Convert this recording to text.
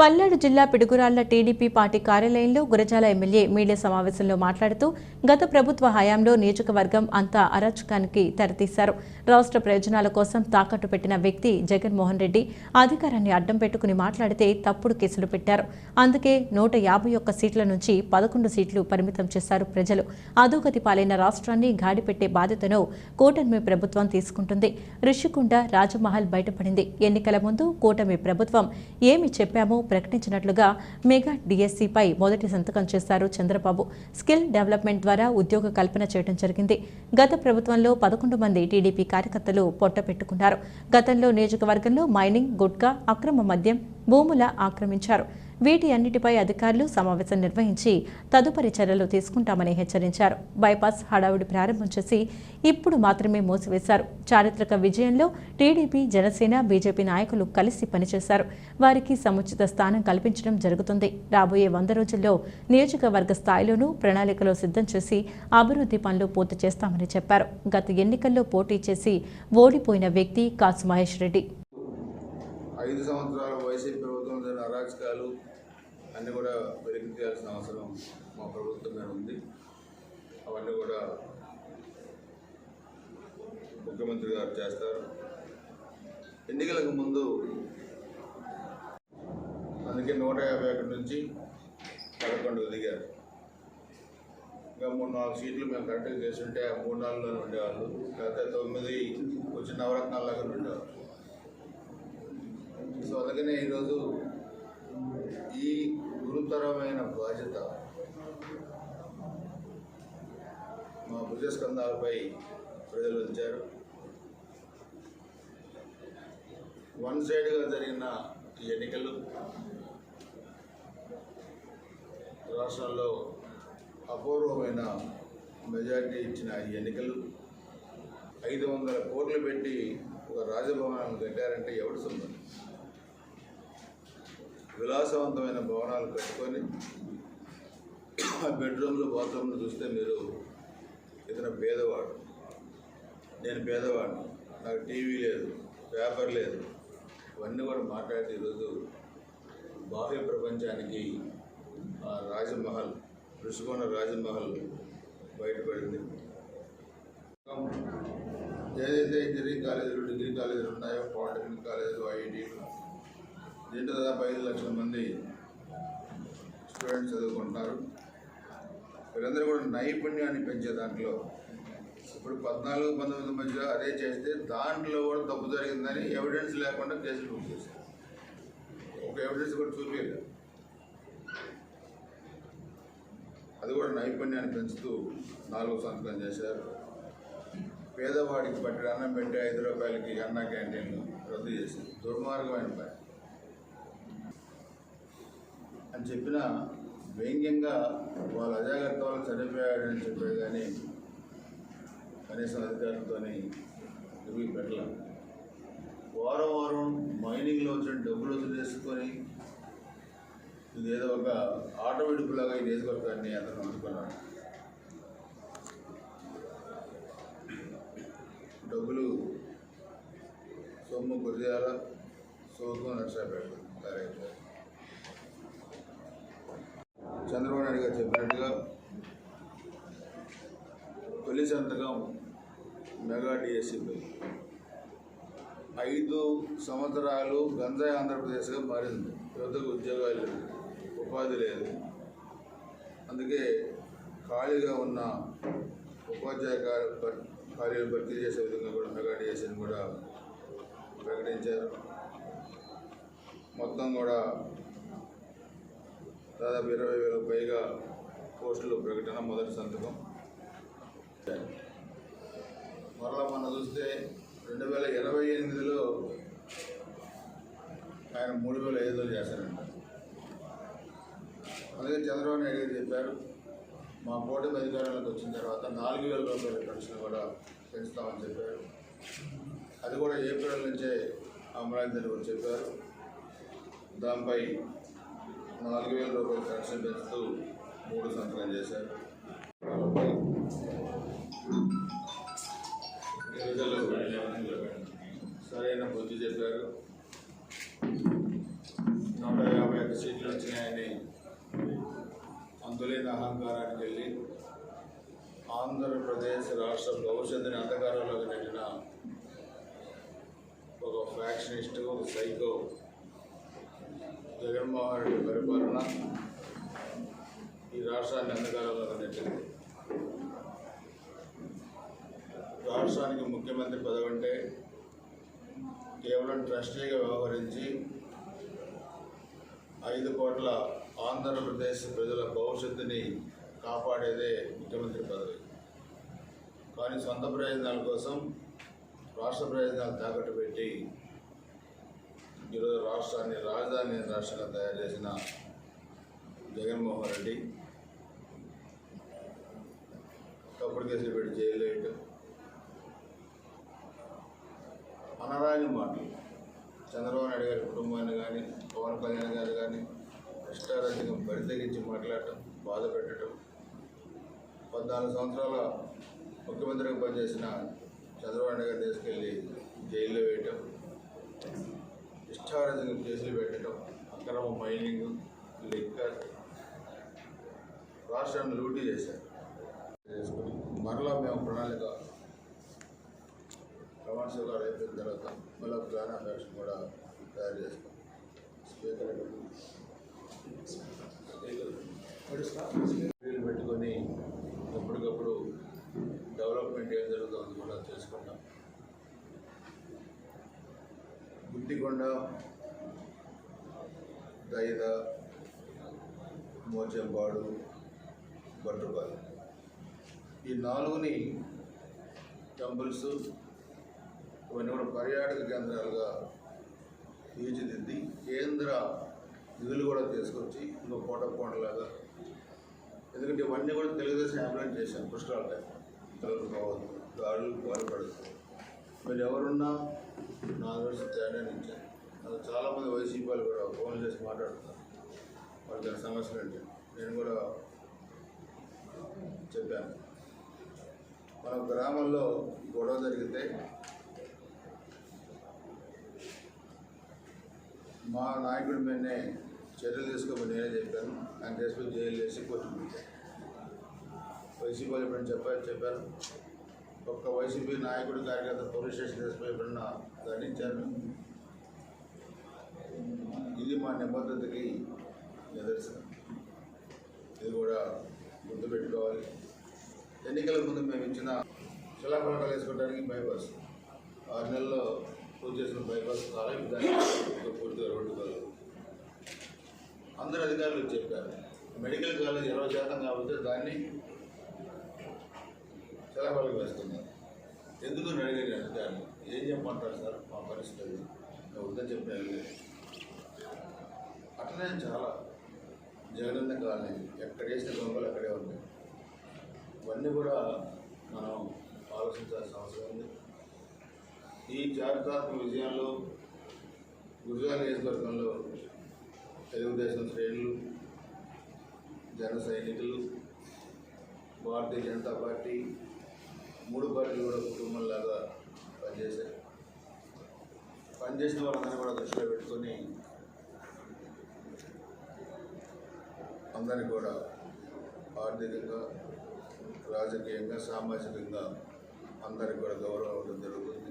పల్నాడు జిల్లా Piduguralla TDP party కార్యాలయంలో Gurazala MLA media సమావేశంలో మాట్లాడుతూ గత ప్రభుత్వ హయాంలో నియోజకవర్గం అంతా అరాచకానికి తెరతీశారు. రాష్ట్ర ప్రయోజనాల కోసం తాకట్టు పెట్టిన వ్యక్తి జగన్మోహన్ రెడ్డి అధికారాన్ని అడ్డం పెట్టుకుని మాట్లాడితే తప్పుడు కేసులు పెట్టారు. అందుకే నూట యాభై ఒక్క సీట్ల నుంచి పదకొండు సీట్లు పరిమితం చేశారు ప్రజలు. అధోగతి పాలైన రాష్ట్రాన్ని గాడిపెట్టే బాధ్యతను కూటమి ప్రభుత్వం తీసుకుంటుంది. రిషికొండ రాజమహల్ బయటపడింది. ఎన్నికల ముందు కూటమి ప్రభుత్వం ఏమి చెప్పామో ప్రకటించినట్లుగా మెగా డిఎస్సిపై మొదటి సంతకం చేశారు చంద్రబాబు. స్కిల్ డెవలప్మెంట్ ద్వారా ఉద్యోగ కల్పన చేయడం జరిగింది. గత ప్రభుత్వంలో పదకొండు మంది టీడీపీ కార్యకర్తలు పొట్ట పెట్టుకున్నారు. గతంలో నియోజకవర్గంలో మైనింగ్ గుట్కా అక్రమ మద్యం భూముల ఆక్రమించారు. వీటి అన్నిటిపై అధికారులు సమావేశం నిర్వహించి తదుపరి చర్యలు తీసుకుంటామని హెచ్చరించారు. బైపాస్ హడావుడి ప్రారంభం చేసి ఇప్పుడు మాత్రమే మూసివేశారు. చారిత్రక విజయంలో టీడీపీ జనసేన బీజేపీ నాయకులు కలిసి పనిచేశారు. వారికి సముచిత స్థానం కల్పించడం జరుగుతుంది. రాబోయే వంద రోజుల్లో నియోజకవర్గ స్థాయిలోనూ ప్రణాళికలో సిద్ధం చేసి అభివృద్ధి పనులు పూర్తి చేస్తామని చెప్పారు. గత ఎన్నికల్లో పోటీ చేసి ఓడిపోయిన వ్యక్తి కాసు మహేష్ రెడ్డి. ఐదు సంవత్సరాల వైసీపీ జరిగిన అరాచకాలు అన్నీ కూడా వెలికి తీయాల్సిన అవసరం మా ప్రభుత్వం మీద ఉంది. అవన్నీ కూడా ముఖ్యమంత్రి గారు చేస్తారు. ఎన్నికలకు ముందు అందుకే నూట యాభై ఒకటి నుంచి పదకొండుకు దిగారు. ఇంకా మూడు నాలుగు సీట్లు మేము కరెక్ట్గా చేస్తుంటే ఆ మూడు నాలుగులోనే ఉండేవాళ్ళు. లేకపోతే తొమ్మిది వచ్చి దగ్గర ఉండేవాళ్ళు. సో అందుకనే ఈరోజు ఈ గురుతరమైన బాధ్యత మా భుజస్కంధాలపై ప్రజలు ఉంచారు వన్ సైడ్గా జరిగిన ఎన్నికలు రాష్ట్రంలో అపూర్వమైన మెజారిటీ ఇచ్చిన ఈ ఎన్నికలు ఐదు వందల కోట్లు పెట్టి ఒక రాజభవనాన్ని కట్టారంటే ఎవడు సొంతం విలాసవంతమైన భవనాలు కట్టుకొని ఆ బెడ్రూమ్లు బాత్రూమ్లు చూస్తే మీరు ఇతను పేదవాడు. నేను పేదవాడిని. నాకు టీవీ లేదు పేపర్ లేదు. ఇవన్నీ కూడా మాట్లాడి ఈరోజు బాహ్య ప్రపంచానికి ఆ రాజమహల్ ఋషికోణ రాజమహల్ బయటపడింది. ఏదైతే ఇంజనీరింగ్ కాలేజీలు డిగ్రీ కాలేజీలు ఉన్నాయో పాలిటెక్నిక్ కాలేజీలు ఐఐటీలు దీంట్లో దాదాపు ఐదు లక్షల మంది స్టూడెంట్స్ చదువుకుంటున్నారు? వీరందరూ కూడా నైపుణ్యాన్ని పెంచే దాంట్లో. ఇప్పుడు పద్నాలుగు పంతొమ్మిది మధ్య అదే చేస్తే దాంట్లో కూడా తప్పు జరిగిందని ఎవిడెన్స్ లేకుండా కేసులు బుక్ చేశారు. ఒక ఎవిడెన్స్ కూడా చూపించలేదు అది కూడా నైపుణ్యాన్ని పెంచుతూ నాలుగో సంతకం చేశారు. పేదవాడికి పట్టి అన్నం పెట్టి ఐదు రూపాయలకి అన్న క్యాంటీన్లు రద్దు చేశారు. దుర్మార్గమైన పని. అని చెప్పిన వ్యంగ్యంగా వాళ్ళ అజాగ్రత్త చనిపోయాడని చెప్పాడు కానీ కనీసం అధికారులతో ఇవి వారం వారం మైనింగ్లో వచ్చిన డబ్బులు వసూలు చేసుకొని ఇదేదో ఒక ఆటో విడుపులాగా ఈ నియోజకవర్గాన్ని అతను అందుకున్నాడు. డబ్బులు సొమ్ము గురిజాల సోకు నర్సాపేట కార్యక్రమం చంద్రబాబు నాయుడు గారు చెప్పినట్టుగా తొలి సంతకం మెగా డిఎస్సిపై ఐదు సంవత్సరాలు గంజాయి ఆంధ్రప్రదేశ్గా మారింది. యువతకు ఉద్యోగాలు ఉపాధి లేదు. అందుకే ఖాళీగా ఉన్న ఉపాధ్యాయ ఖాళీలు భర్తీ చేసే విధంగా కూడా మెగా డిఎస్సిని కూడా ప్రకటించారు. మొత్తం కూడా దాదాపు ఇరవై వేలకు పైగా పోస్టులు ప్రకటన మొదటి సంతకం. మరలా మనం చూస్తే రెండు వేల ఇరవై ఎనిమిదిలో ఆయన మూడు వేల ఐదులో చేశారంట. అందుకే చంద్రబాబు నాయుడు గారు చెప్పారు మా కూటమి అధికారంలోకి వచ్చిన తర్వాత నాలుగు వేల రూపాయల పెన్షన్ కూడా పెంచుతామని చెప్పారు. అది కూడా ఏప్రిల్ నుంచే అమరావతి కూడా చెప్పారు. దానిపై నాలుగు వేల రూపాయల పెన్షన్ పెంచుతూ మూడు సంతకం చేశారు. ప్రజలు సరైన బుద్ధి చెప్పారు. నూట యాభై ఒక్క వచ్చినాయని అందులేని అహంకారానికి వెళ్ళి ఆంధ్రప్రదేశ్ రాష్ట్ర భవిష్యత్తుని అంధకారంలోకి నెట్టిన ఒక ఫ్యాక్షనిస్ట్ ఒక సైకో జగన్మోహన్ రెడ్డి పరిపాలన ఈ రాష్ట్రాన్ని అంధకారంలోకి నెట్టింది రాష్ట్రానికి ముఖ్యమంత్రి పదవి అంటే కేవలం ట్రస్టీగా వ్యవహరించి ఐదు కోట్ల ఆంధ్రప్రదేశ్ ప్రజల భవిష్యత్తుని కాపాడేదే ముఖ్యమంత్రి పదవి. కానీ సొంత ప్రయోజనాల కోసం రాష్ట్ర ప్రయోజనాలు తాకట్టు పెట్టి ఈరోజు రాష్ట్రాన్ని రాజధాని రాష్ట్రంగా తయారు చేసిన జగన్మోహన్ రెడ్డి తప్పుడు కేసులు పెట్టి జైలు వేయటం అనరాని మాటలు. చంద్రబాబు నాయుడు గారి కుటుంబాన్ని కానీ పవన్ కళ్యాణ్ గారు కానీ ఇష్టారాజ్యంగా బరితెగించి మాట్లాడటం బాధ పెట్టడం పద్నాలుగు సంవత్సరాల ముఖ్యమంత్రిగా పనిచేసిన చంద్రబాబు నాయుడు గారు తీసుకెళ్ళి జైల్లో వేయటం ఇష్టారాజ్యంగా కేసులు పెట్టడం అక్రమ మైనింగ్ లిక్కర్ రాష్ట్రాన్ని లూటీ చేశారు. చేసుకుని మరలా మేము ప్రణాళిక ప్రమాణ గారు అయిపోయిన తర్వాత మళ్ళీ ప్లాన్ ఆఫ్ యాక్షన్ కూడా తయారు చేస్తాం. స్పీకర్ పెట్టుకొని ఎప్పటికప్పుడు డెవలప్మెంట్ ఏం జరుగుతుందో కూడా చేసుకుంటాం ఇంటికొండ దైద మోచంపాడు బట్టుపాలు ఈ నాలుగుని టెంపుల్స్ ఇవన్నీ కూడా పర్యాటక కేంద్రాలుగా తీర్చిదిద్ది కేంద్ర నిధులు కూడా తీసుకొచ్చి ఇంకో కోట కోటలాగా ఎందుకంటే ఇవన్నీ కూడా తెలుగుదేశం ఇంప్లిమెంట్ చేశాను పుష్కరాల టైం కావద్దు దాడులు పాల్పడదు మీరు ఎవరున్నా నాలుగు దృష్టి తేడా నుంచి నాకు చాలామంది వైసీపీ వాళ్ళు కూడా ఫోన్ చేసి మాట్లాడుతున్నారు. వాళ్ళకి ఆ సమస్యలు అంటే నేను కూడా చెప్పాను. మన గ్రామంలో గొడవ జరిగితే మా నాయకుడి మీదనే చర్యలు తీసుకోమని నేనే చెప్పాను. ఆయన తీసుకొని జైలు వేసి కోర్టు వైసీపీ వాళ్ళు ఎప్పుడైనా చెప్పారు? చెప్పారు. ఒక్క వైసీపీ నాయకుడు కార్యకర్త పోలీస్ స్టేషన్ ఎస్పై ఎప్పుడన్నా దండించారు? ఇది మా నిబద్ధతకి నిదర్శనం. ఇది కూడా గుర్తుపెట్టుకోవాలి ఎన్నికల ముందు మేము ఇచ్చిన శిలాఫలకాలు వేసుకోవడానికి బైపాస్. ఆరు నెలల్లో పూర్తి చేసిన బైపాస్ చాలా దాన్ని పూర్తిగా రోడ్డు కాలేదు. అందరు అధికారులు చెప్పారు. మెడికల్ కాలేజ్ ఇరవై శాతం కాబట్టి దాన్ని శిలాఫలకం వేస్తున్నారు ఎందుకు అడిగారు అధికారులు? ఏం చెప్పమంటారు సార్? మా పరిస్థితి అది. నేను వద్దని అట్లనే చాలా జగనన్న కాలనీ ఎక్కడ వేసిన దొంగలు అక్కడే ఉన్నాయి. ఇవన్నీ కూడా మనం ఆలోచించాల్సిన అవసరం ఉంది. ఈ చారిత్రాత్మక విజయంలో గురుజాల నియోజకవర్గంలో తెలుగుదేశం శ్రేణులు జన సైనికులు భారతీయ జనతా పార్టీ మూడు పార్టీలు కూడా కుటుంబంలాగా పనిచేశారు పనిచేసిన వాళ్ళందరినీ కూడా దృష్టిలో పెట్టుకొని అందరినీ కూడా ఆర్థికంగా రాజకీయంగా సామాజికంగా అందరికి కూడా గౌరవం జరుగుతుంది.